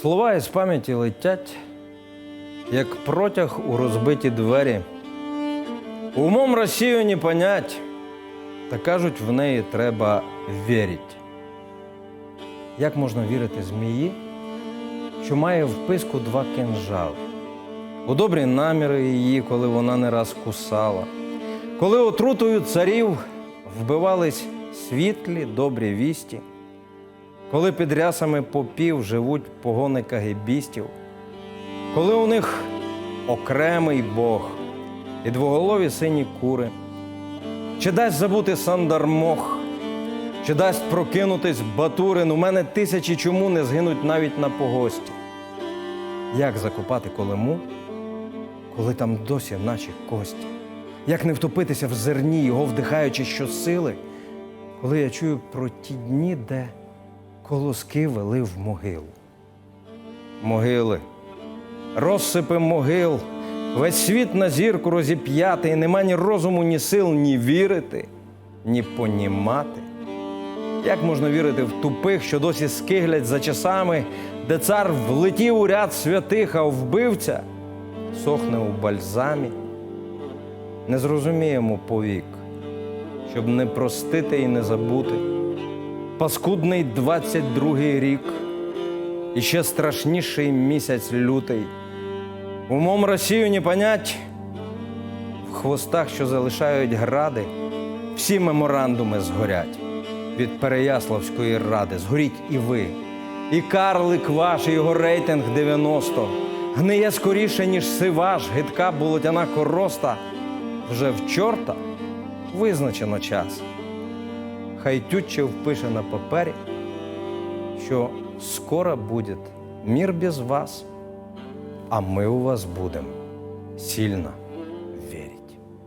Слова із пам'яті летять, як протяг у розбиті двері. Умом Росію не понять, та кажуть, в неї треба вірить. Як можна вірити змії, що має в писку два кинжали? У добрі наміри її, коли вона не раз кусала, коли отрутою царів вбивались світлі добрі вісті, коли під рясами попів живуть погони кагибістів, коли у них окремий Бог і двоголові сині кури, чи дасть забути Сандармох, чи дасть прокинутись Батурин, у мене тисячі чому не згинуть навіть на погості. Як закопати колему, коли там досі наші кості? Як не втопитися в зерні, його вдихаючи щосили, коли я чую про ті дні, де колоски вели в могилу. Могили, розсипи могил, весь світ на зірку розіп'ятий, нема ні розуму, ні сил, ні вірити, ні понімати. Як можна вірити в тупих, що досі скиглять за часами, де цар влетів у ряд святих, а вбивця сохне у бальзамі? Не зрозуміємо повік, щоб не простити і не забути. Паскудний 22-й рік, і ще страшніший місяць лютий. Умом Росію не понять, в хвостах, що залишають гради, всі меморандуми згорять від Переяславської ради. Згоріть і ви. І карлик ваш, і його рейтинг 90. Гниє скоріше, ніж сиваш, гидка болотяна короста. Вже в чорта визначено час. Хай Тютчев впише на папері, що скоро буде мир без вас, а ми у вас будем сильно